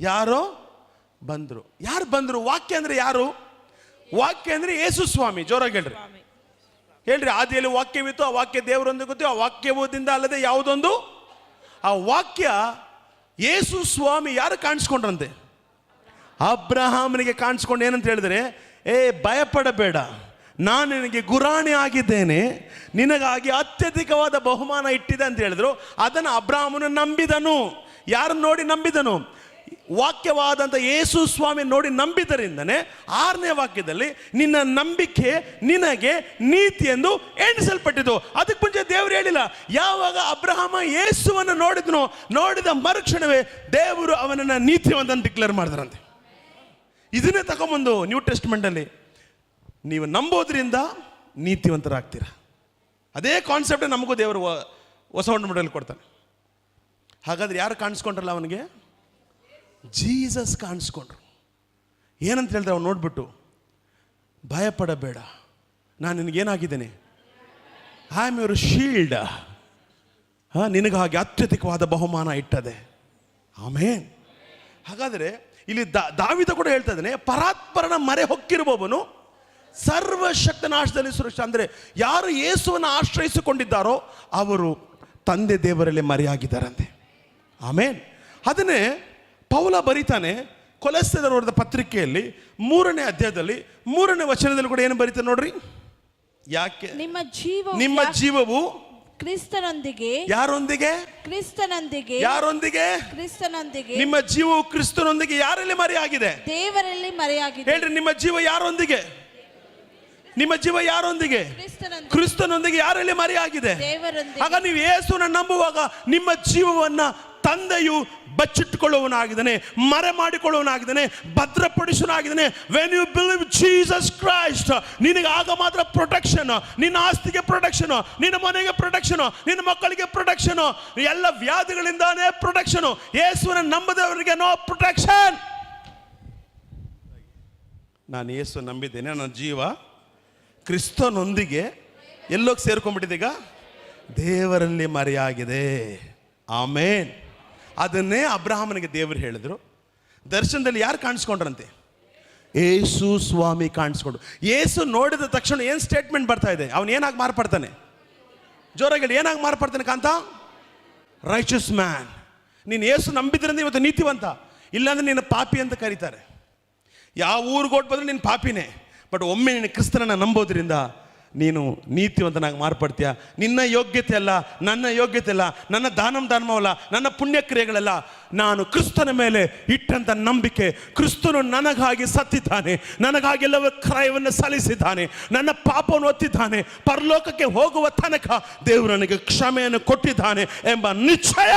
ಯಾರೋ ಬಂದರು. ಯಾರು ಬಂದರು? ವಾಕ್ಯ ಅಂದರೆ ಯಾರು? ವಾಕ್ಯ ಅಂದರೆ ಯೇಸು ಸ್ವಾಮಿ. ಜೋರಾಗಿ ಹೇಳ್ರಿ. ಹೇಳ್ರಿ ಆದಿಯಲ್ಲಿ ವಾಕ್ಯವಿತ್ತು ಆ ವಾಕ್ಯ ದೇವರೊಂದಿಗಿತ್ತು ಆ ವಾಕ್ಯದಿಂದ ಅಲ್ಲದೆ ಯಾವುದೊಂದು? ಆ ವಾಕ್ಯ ಯೇಸು ಸ್ವಾಮಿ ಯಾರು ಕಾಣಿಸ್ಕೊಂಡ್ರಂತೆ? ಅಬ್ರಹಾಮನಿಗೆ ಕಾಣಿಸ್ಕೊಂಡು ಏನಂತ ಹೇಳಿದ್ರೆ ಏ ಭಯಪಡಬೇಡ. ನಾನು ನಿನಗೆ ಗುರಾಣಿ ಆಗಿದ್ದೇನೆ. ನಿನಗಾಗಿ ಅತ್ಯಧಿಕವಾದ ಬಹುಮಾನ ಇಟ್ಟಿದೆ ಅಂತ ಹೇಳಿದ್ರು. ಅದನ್ನು ಅಬ್ರಾಹ್ಮನು ನಂಬಿದನು. ಯಾರನ್ನು ನೋಡಿ ನಂಬಿದನು? ವಾಕ್ಯವಾದಂಥ ಯೇಸು ಸ್ವಾಮಿ ನೋಡಿ ನಂಬಿದರಿಂದನೇ ಆರನೇ ವಾಕ್ಯದಲ್ಲಿ ನಿನ್ನ ನಂಬಿಕೆ ನಿನಗೆ ನೀತಿ ಎಂದು ಎಣಿಸಲ್ಪಟ್ಟಿತು. ಅದಕ್ಕೆ ಮುಂಚೆ ದೇವರು ಹೇಳಿಲ್ಲ, ಯಾವಾಗ ಅಬ್ರಹಾಮ ಯೇಸುವನ್ನು ನೋಡಿದ್ನೋ, ನೋಡಿದ ಮರುಕ್ಷಣವೇ ದೇವರು ಅವನನ್ನು ನೀತಿವಂತನ ಡಿಕ್ಲೇರ್ ಮಾಡಿದ್ರಂತೆ. ಇದನ್ನೇ ತಗೊಂಬಂದು ನ್ಯೂ ಟೆಸ್ಟ್ಮೆಂಟಲ್ಲಿ ನೀವು ನಂಬೋದ್ರಿಂದ ನೀತಿವಂತರಾಗ್ತೀರ? ಅದೇ ಕಾನ್ಸೆಪ್ಟ್ ನಮಗೂ ದೇವರು ಹೊಸ ಹೊಂಡ ಕೊಡ್ತಾನೆ. ಹಾಗಾದ್ರೆ ಯಾರು ಕಾಣಿಸ್ಕೊಂಡ್ರಲ್ಲ ಅವನಿಗೆ? ಜೀಸಸ್ ಕಾಣಿಸ್ಕೊಂಡ್ರು. ಏನಂತ ಹೇಳಿದ್ರೆ ಅವ್ನು ನೋಡ್ಬಿಟ್ಟು, ಭಯಪಡಬೇಡ, ನಾನು ನಿನಗೇನಾಗಿದ್ದೇನೆ ಐ ಆಮ್ ಯುವರ್ ಶೀಲ್ಡ್ ಹಾಂ, ನಿನಗೆ ಹಾಗೆ ಅತ್ಯಧಿಕವಾದ ಬಹುಮಾನ ಇಟ್ಟದೆ. ಆಮೇನ್. ಹಾಗಾದರೆ ಇಲ್ಲಿ ದಾ, ದಾವಿದ ಕೂಡ ಹೇಳ್ತಾ ಇದ್ದಾನೆ, ಪರಾತ್ಪರನ ಮರೆ ಹೊಕ್ಕಿರುವವನು ಸರ್ವಶಕ್ತನ ನಾಶದಲ್ಲಿ ಸುರಕ್ಷ ಅಂದರೆ ಯಾರು ಯೇಸುವನ್ನು ಆಶ್ರಯಿಸಿಕೊಂಡಿದ್ದಾರೋ ಅವರು ತಂದೆ ದೇವರಲ್ಲಿ ಮರೆಯಾಗಿದ್ದಾರಂತೆ. ಆಮೇನ್. ಅದನ್ನೇ ಪೌಲ ಬರೀತಾನೆ ಕೊಲೆಸ್ತದವರದ ಪತ್ರಿಕೆಯಲ್ಲಿ ಮೂರನೇ ಅಧ್ಯಾಯದಲ್ಲಿ ಮೂರನೇ ವಚನದಲ್ಲಿ ಕೂಡ ಏನು ಬರೀತಾನೆ ನೋಡ್ರಿ? ಯಾಕೆ? ನಿಮ್ಮ ಜೀವ ನಿಮ್ಮ ಜೀವವು ಕ್ರಿಸ್ತನೊಂದಿಗೆ ಯಾರೊಂದಿಗೆ? ಕ್ರಿಸ್ತನೊಂದಿಗೆ ಯಾರೊಂದಿಗೆ? ಕ್ರಿಸ್ತನೊಂದಿಗೆ ನಿಮ್ಮ ಜೀವವು ಕ್ರಿಸ್ತನೊಂದಿಗೆ ಯಾರಲ್ಲಿ ಮರೆಯಾಗಿದೆ? ದೇವರಲ್ಲಿ ಮರೆಯಾಗಿದೆ ಹೇಳ್ರಿ ನಿಮ್ಮ ಜೀವ ಯಾರೊಂದಿಗೆ? ನಿಮ್ಮ ಜೀವ ಯಾರೊಂದಿಗೆ? ಕ್ರಿಸ್ತನೊಂದಿಗೆ ಕ್ರಿಸ್ತನೊಂದಿಗೆ ಯಾರಲ್ಲಿ ಮರೆಯಾಗಿದೆ? ಆಗ ನೀವು ಯೇಸುನ ನಂಬುವಾಗ ನಿಮ್ಮ ಜೀವವನ್ನ ತಂದೆಯು ಬಚ್ಚಿಟ್ಟುಕೊಳ್ಳುವನಾಗಿದ್ದಾನೆ ಮರೆ ಮಾಡಿಕೊಳ್ಳುವನಾಗಿದ್ದಾನೆ ಭದ್ರಪಡಿಸುವನಾಗಿದ್ದಾನೆ when you believe Jesus Christ ನಿನಗೆ ಆಗ ಮಾತ್ರ ಪ್ರೊಟೆಕ್ಷನ್ ನಿನ್ನ ಆಸ್ತಿಗೆ ಪ್ರೊಟೆಕ್ಷನ್ ನಿನ್ನ ಮನೆಗೆ ಪ್ರೊಟೆಕ್ಷನ್ ನಿನ್ನ ಮಕ್ಕಳಿಗೆ ಪ್ರೊಟೆಕ್ಷನ್ ಎಲ್ಲ ವ್ಯಾಧಿಗಳಿಂದಾನೇ ಪ್ರೊಟೆಕ್ಷನ್ ಯೇಸುವಿನ ನಂಬದವರಿಗೆ ನೋ ಪ್ರೊಟೆಕ್ಷನ್ ನಾನು ಯೇಸು ನಂಬಿದ್ದೇನೆ, ನನ್ನ ಜೀವ ಕ್ರಿಸ್ತನೊಂದಿಗೆ ಎಲ್ಲೋಗಿ ಸೇರ್ಕೊಂಡ್ಬಿಟ್ಟಿದ್ದೀಗ ದೇವರಲ್ಲಿ ಮರೆಯಾಗಿದೆ. ಆಮೇನ್. ಅದನ್ನೇ ಅಬ್ರಹಾಮನಿಗೆ ದೇವರು ಹೇಳಿದ್ರು. ದರ್ಶನದಲ್ಲಿ ಯಾರು ಕಾಣಿಸ್ಕೊಂಡ್ರಂತೆ? ಏಸು ಸ್ವಾಮಿ ಕಾಣಿಸ್ಕೊಂಡು ಏಸು ನೋಡಿದ ತಕ್ಷಣ ಏನು ಸ್ಟೇಟ್ಮೆಂಟ್ ಬರ್ತಾ ಇದೆ? ಅವನು ಏನಾಗಿ ಮಾರ್ಪಡ್ತಾನೆ? ಜೋರಾಗಿ ಏನಾಗಿ ಮಾರ್ಪಡ್ತಾನೆ ಕಾಂತ? ರೈಚಸ್ ಮ್ಯಾನ್ ನೀನು ಏಸು ನಂಬಿದ್ರಿಂದ ಇವತ್ತು ನೀತಿವಂತ. ಇಲ್ಲಾಂದ್ರೆ ನೀನು ಪಾಪಿ ಅಂತ ಕರೀತಾರೆ. ಯಾವ ಊರಿಗೆ ಹೊಟ್ಟು ಬಂದ್ರೆ ನೀನು ಪಾಪಿನೇ. ಬಟ್ ಒಮ್ಮೆ ನೀನು ಕ್ರಿಸ್ತನನ್ನು ನಂಬೋದ್ರಿಂದ ನೀನು ನೀತಿವಂತನಾಗಿ ಮಾರ್ಪಡ್ತೀಯ? ನಿನ್ನ ಯೋಗ್ಯತೆ ಅಲ್ಲ, ನನ್ನ ಯೋಗ್ಯತೆ ಅಲ್ಲ, ನನ್ನ ದಾನಂ ಧರ್ಮವಲ್ಲ, ನನ್ನ ಪುಣ್ಯಕ್ರಿಯೆಗಳಲ್ಲ ನಾನು ಕ್ರಿಸ್ತನ ಮೇಲೆ ಇಟ್ಟಂಥ ನಂಬಿಕೆ ಕ್ರಿಸ್ತನು ನನಗಾಗಿ ಸತ್ತಿದ್ದಾನೆ, ನನಗಾಗಿ ಎಲ್ಲವ ಕ್ರಯವನ್ನು ಸಲ್ಲಿಸಿದ್ದಾನೆ, ನನ್ನ ಪಾಪವನ್ನು ಒತ್ತಿದ್ದಾನೆ, ಪರಲೋಕಕ್ಕೆ ಹೋಗುವ ತನಕ ದೇವರು ನನಗೆ ಕ್ಷಮೆಯನ್ನು ಕೊಟ್ಟಿದ್ದಾನೆ ಎಂಬ ನಿಶ್ಚಯ.